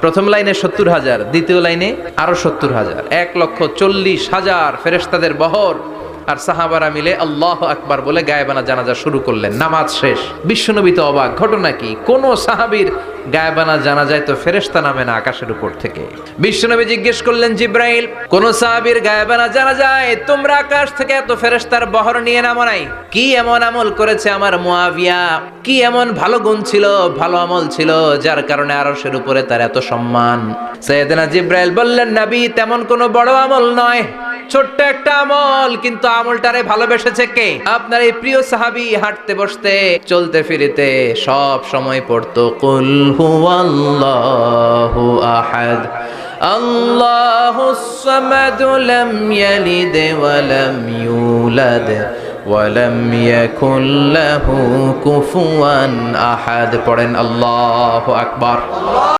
প্রথম লাইনে সত্তর হাজার, দ্বিতীয় লাইনে আরও সত্তর হাজার। এক লক্ষ চল্লিশ হাজার ফেরেস্তাদের বহর। আর সাহাবারা মিলে আল্লাহ আকবার বলে গায়েবানা জানাজা শুরু করলেন। নামাজ শেষ। বিশ্বনবী তো অবাক ঘটনা কি? কোন সাহাবীর গায়েবানা জানা যায় তো ফেরেস্তা নামে না আকাশের উপর থেকে। বিশ্বনবী জিজ্ঞেস করলেন, জিব্রাইল, কোন সাহাবীর গায়েবানা জানা যায়? তোমরা আকাশ থেকে এত ফেরেস্তার বহর নিয়ে নামো নাই। কি এমন আমল করেছে আমার মুয়াবিয়া কি এমন ভালো গুণ ছিল, ভালো আমল ছিল, যার কারণে আরশের উপরে তার এত সম্মান? সৈয়দনা জিব্রাইল বললেন, নবী, তেমন কোনো বড় আমল নয়। ছোট্ট একটা আমল, কিন্তু আমলটারে ভালোবেসেছে কে? আপনার এই প্রিয় সাহাবী হাঁটতে বসতে, চলতে ফিরিতে সব সময় পড়তো। কুল হুয়াল্লাহু আহাদ। আল্লাহুস সামাদ লাম ইয়ালিদ ওয়া লাম ইউলাদ ওয়া লাম ইয়াকুল লাহু কুফুয়ান আহাদ। পড়েন আল্লাহু আকবার।